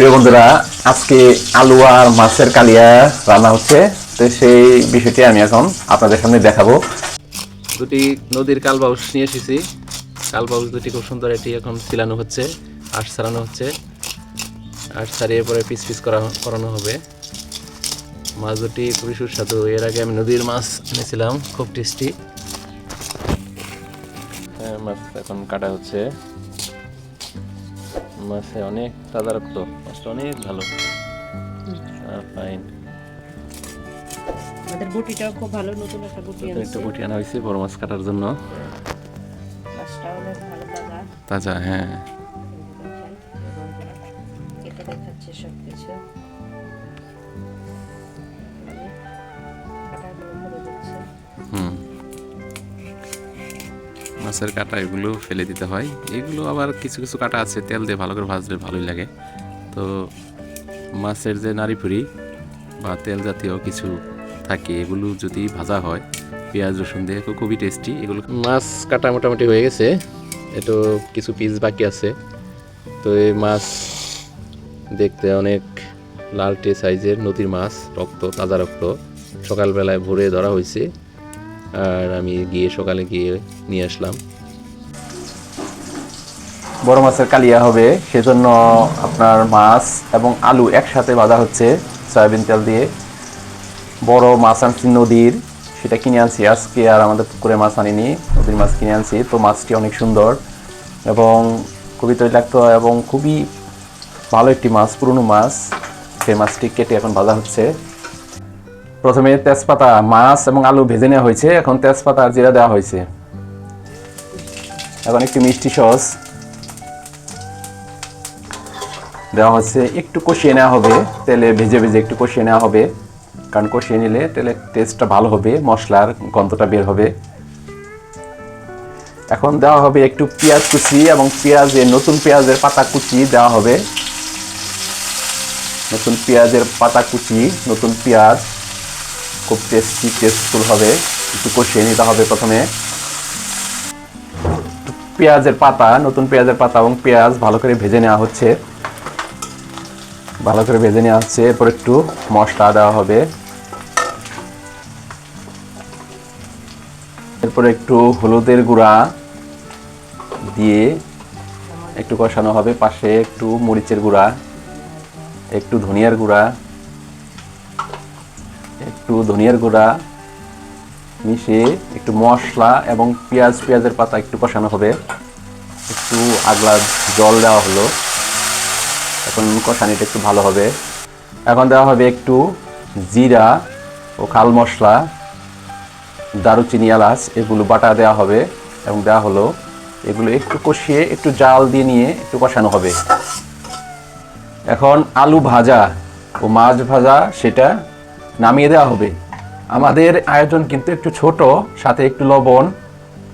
প্রিয় বন্ধুরা আজকে আলু আর মাছের কালিয়া রান্না হচ্ছে। তো সেই বিষয়টি আমি এখন আপনাদের সামনে দেখাবো। দুটি নদীর কালবাউস নিয়ে এসেছি। কালবাউস দুটি খুব সুন্দর এটি এখন ছিলানো হচ্ছে আট ছাড়ানো হচ্ছে। আট ছাড়িয়ে পরে পিস পিস করা করানো হবে। মাছ দুটি খুবই সুস্বাদু। এর আগে আমি নদীর মাছ এনেছিলাম খুব টেস্টি হ্যাঁ মাছ এখন কাটা হচ্ছে। মাছে অনেক তাজারক্ত মাছটা অনেক ভালো। ফাইন আমাদের বুটিটাও খুব ভালো নতুন একটা বটি একটু একটা গুটি আনা হয়েছে বড় মাছ কাটার জন্য। অনেক ভালো তাজা। হ্যাঁ। কেটে দেখাচ্ছে সব কিছু মাছের কাটা এগুলো ফেলে দিতে হয়। এগুলো আবার কিছু কিছু কাটা আছে, তেল দিয়ে ভালো করে ভাজলে ভালোই লাগে। তো মাছের যে নাড়িপুরি বা তেল জাতীয় কিছু থাকে, এগুলো যদি ভাজা হয়, পেঁয়াজ, রসুন দিয়ে খুবই টেস্টি এগুলো মাছ কাটা মোটামুটি হয়ে গেছে। একটু কিছু পিস বাকি আছে। তো এই মাছ দেখতে অনেক লালটে সাইজের নদীর মাছ, রক্ত, তাজা রক্ত। সকালবেলায় ভোরে ধরা হয়েছে। আর আমি গিয়ে সকালে গিয়ে নিয়ে আসলাম। বড় মাছের কালিয়া হবে, সেজন্য আপনার মাছ এবং আলু একসাথে বাঁধা হচ্ছে সয়াবিন তেল দিয়ে। বড় মাছ আনছি নদীর, সেটা কিনে আনছি আজকে, আর আমাদের পুকুরে মাছ আনিনি, নদীর মাছ কিনে আনছি, তো মাছটি অনেক সুন্দর এবং খুবই তৈলাক্ত এবং খুবই ভালো একটি মাছ, পুরনো মাছ। সেই মাছটি কেটে এখন ভাজা হচ্ছে। প্রথমে তেজপাতা, মাছ এবং আলু ভেজে নেওয়া হয়েছে। এখন তেজপাতা আর জিরা দেওয়া হয়েছে। এখন একটু মিষ্টি সস দেওয়া হচ্ছে। একটু কষিয়ে নেওয়া হবে। তেলে ভেজে ভেজে একটু কষিয়ে নেওয়া হবে। কারণ কষিয়ে নিলে তেলের টেস্টটা ভালো হবে, মশলার গন্ধটা বের হবে। এখন দেওয়া হবে একটু পেঁয়াজ কুচি এবং পেঁয়াজের, নতুন পেঁয়াজের পাতা কুচি দেওয়া হবে। নতুন পেঁয়াজের পাতা কুচি, নতুন পেঁয়াজ। খুব টেস্টি টেস্টফুল হবে। একটু কষিয়ে নিতে হবে প্রথমে। পেঁয়াজের পাতা, নতুন পেঁয়াজের পাতা এবং পেঁয়াজ ভালো করে ভেজে নেওয়া হচ্ছে। ভালো করে ভেজে নেওয়া হচ্ছে। এরপর একটু মশলা দেওয়া হবে। এরপর একটু হলুদের গুঁড়া দিয়ে একটু কষানো হবে। পাশে একটু মরিচের গুঁড়া, একটু ধনিয়ার গুঁড়া একটু ধনিয়ার গুঁড়া মিশিয়ে একটু মশলা এবং পেঁয়াজ, পেঁয়াজের পাতা একটু কষানো হবে। একটু আগলা জল দেওয়া হলো। এখন কষানিটা একটু ভালো হবে। এখন দেওয়া হবে একটু জিরা ও খাল মশলা, দারুচিনি এলাচ, এগুলো বাটা দেওয়া হবে এবং দেওয়া হলো। এগুলো একটু কষিয়ে একটু জাল দিয়ে নিয়ে একটু কষানো হবে। এখন আলু ভাজা ও মাছ ভাজা, সেটা নামিয়ে দেওয়া হবে। আমাদের আয়োজন কিন্তু একটু ছোট, সাথে একটু লবণ,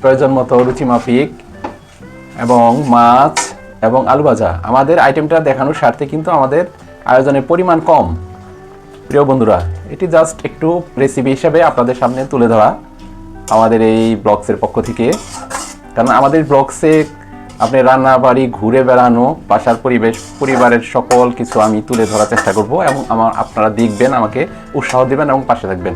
প্রয়োজন মতো রুচি মাফিক এবং মাছ এবং আলু ভাজা। আমাদের আইটেমটা দেখানোর স্বার্থে কিন্তু আমাদের আয়োজনের পরিমাণ কম। প্রিয় বন্ধুরা, এটি জাস্ট একটু রেসিপি হিসাবে আপনাদের সামনে তুলে ধরা আমাদের এই ব্লগসের পক্ষ থেকে। কারণ আমাদের ব্লগসে আপনি রান্না বাড়ি, ঘুরে বেড়ানো, বাসার পরিবেশ, পরিবারের সকল কিছু আমি তুলে ধরার চেষ্টা করব এবং আমার, আপনারা দেখবেন, আমাকে উৎসাহ দেবেন এবং পাশে থাকবেন।